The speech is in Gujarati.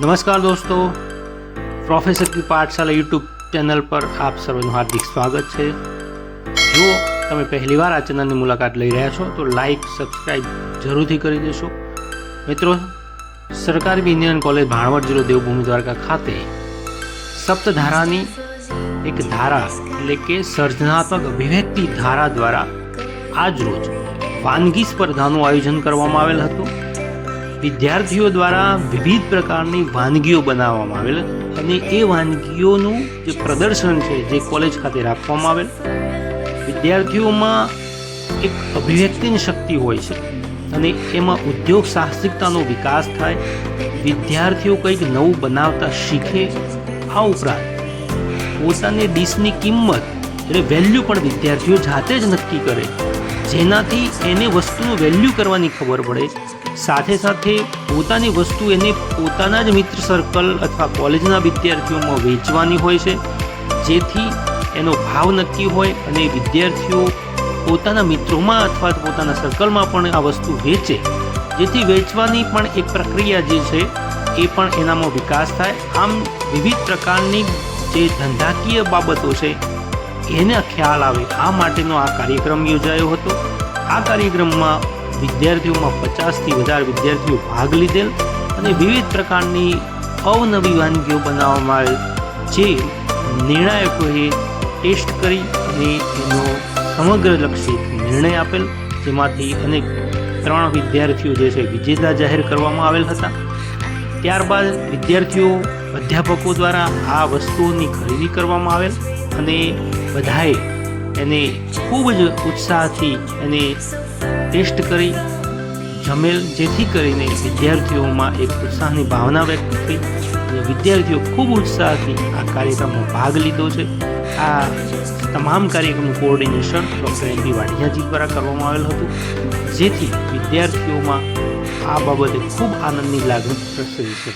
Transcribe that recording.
નમસ્કાર દોસ્તો પ્રોફેસર કી પાઠશાલા યુટ્યુબ ચેનલ પર આપ સર્વનું હાર્દિક સ્વાગત છે જો તમે પહેલીવાર આ ચેનલની મુલાકાત લઈ રહ્યા છો, તો લાઈક સબસ્ક્રાઈબ જરૂરથી કરી દેશો. મિત્રો, સરકારી એન્જિનિયરિંગ કોલેજ ભાણવડ જિલ્લો દેવભૂમિ દ્વારકા ખાતે સપ્તધારાની એક ધારા એટલે કે સર્જનાત્મક અભિવ્યક્તિ ધારા દ્વારા આજરોજ વાનગી સ્પર્ધાનું આયોજન કરવામાં આવેલ હતું. વિદ્યાર્થીઓ દ્વારા વિવિધ પ્રકારની વાનગીઓ બનાવવામાં આવેલ અને એ વાનગીઓનું જે પ્રદર્શન છે, જે કોલેજ ખાતે રાખવામાં આવેલ, વિદ્યાર્થીઓમાં એક અભિવ્યક્તિની શક્તિ હોય છે અને એમાં ઉદ્યોગ સાહસિકતાનો વિકાસ થાય, વિદ્યાર્થીઓ કંઈક નવું બનાવતા શીખે, આ ઉપરાંત પોતાની ડીશની કિંમત એટલે વેલ્યુ પણ વિદ્યાર્થીઓ જાતે જ નક્કી કરે, જેનાથી એને વસ્તુનું વેલ્યુ કરવાની ખબર પડે સાથે સાથે પોતાની વસ્તુ એને પોતાના જ મિત્ર સર્કલ અથવા કોલેજના વિદ્યાર્થીઓમાં વેચવાની હોય છે. જેથી એનો ભાવ નક્કી હોય અને વિદ્યાર્થીઓ પોતાના મિત્રોમાં અથવા પોતાના સર્કલમાં પણ આ વસ્તુ વેચે. જેથી વેચવાની પણ એક પ્રક્રિયા જે છે, એ પણ એનામાં વિકાસ થાય. આમ વિવિધ પ્રકારની જે ધંધાકીય બાબતો છે, એને ખ્યાલ આવે. આ માટેનો આ કાર્યક્રમ યોજાયો હતો. આ કાર્યક્રમમાં વિદ્યાર્થીઓમાં પચાસથી વધારે વિદ્યાર્થીઓ ભાગ લીધેલ અને વિવિધ પ્રકારની અવનવી વાનગીઓ બનાવવામાં આવેલ જે નિર્ણાયકોએ ટેસ્ટ કરી અને એનો સમગ્ર લક્ષી નિર્ણય આપેલ, જેમાંથી અનેક ત્રણ વિદ્યાર્થીઓ જે છે વિજેતા જાહેર કરવામાં આવેલ હતા. ત્યારબાદ વિદ્યાર્થીઓ અધ્યાપકો દ્વારા આ વસ્તુઓની ખરીદી કરવામાં આવેલ અને બધાએ એને ખૂબ જ ઉત્સાહથી એને ટેસ્ટ કરી, જમેલ જેથી કરીને વિદ્યાર્થીઓમાં એક ઉત્સાહની ભાવના વ્યક્ત થઈ અને વિદ્યાર્થીઓ ખૂબ ઉત્સાહથી આ કાર્યક્રમમાં ભાગ લીધો છે. આ તમામ કાર્યક્રમનું કોઓર્ડિનેશન ડૉક્ટર એમ પી વાઢિયાજી દ્વારા કરવામાં આવેલ હતું, જેથી વિદ્યાર્થીઓમાં આ બાબતે ખૂબ આનંદની લાગણી પ્રસરી છે.